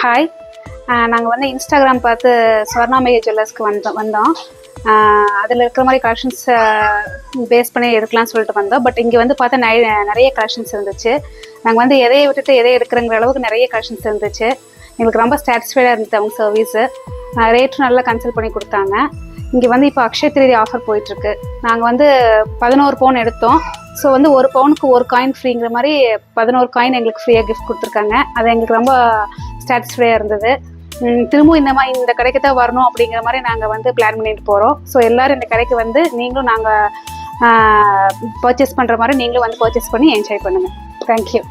Hi நாங்கள் வந்து Instagram பார்த்து ஸ்வர்ணாமய ஜுவல்லர்ஸ்க்கு வந்தோம். வந்தோம் அதில் இருக்கிற மாதிரி கலெக்ஷன்ஸ் பேஸ் பண்ணி எடுக்கலாம்னு சொல்லிட்டு வந்தோம். பட் இங்கே வந்து பார்த்தா நிறைய நிறைய கலெக்ஷன்ஸ் இருந்துச்சு. நாங்கள் வந்து எதையை விட்டுட்டு எதையை எடுக்கிறங்கிற அளவுக்கு நிறைய கலெக்ஷன்ஸ் இருந்துச்சு. எங்களுக்கு ரொம்ப சாட்டிஸ்ஃபைடாக இருந்துச்சு அவங்க சர்வீஸு ரேட்டும் நல்லா கன்சல்ட் பண்ணி கொடுத்தாங்க. இங்கே வந்து இப்போ அக்ஷய திருதி ஆஃபர் போயிட்டுருக்கு. நாங்கள் வந்து பதினோரு பவுன் எடுத்தோம். ஸோ வந்து ஒரு பவுனுக்கு ஒரு காயின் ஃப்ரீங்கிற மாதிரி பதினோரு காயின் எங்களுக்கு ஃப்ரீயாக கிஃப்ட் கொடுத்துருக்காங்க. அது எங்களுக்கு ரொம்ப சாட்டிஸ்ஃபைடாக இருந்தது. திரும்பவும் இந்த மாதிரி இந்த கடைக்கு தான் வரணும் அப்படிங்கிற மாதிரி நாங்கள் வந்து பிளான் பண்ணிட்டு போகிறோம் ஸோ எல்லோரும் இந்த கடைக்கு வந்து நீங்களும் நாங்கள் பர்ச்சேஸ் பண்ணுற மாதிரி நீங்களும் வந்து பர்ச்சேஸ் பண்ணி என்ஜாய் பண்ணுங்கள் தேங்க்யூ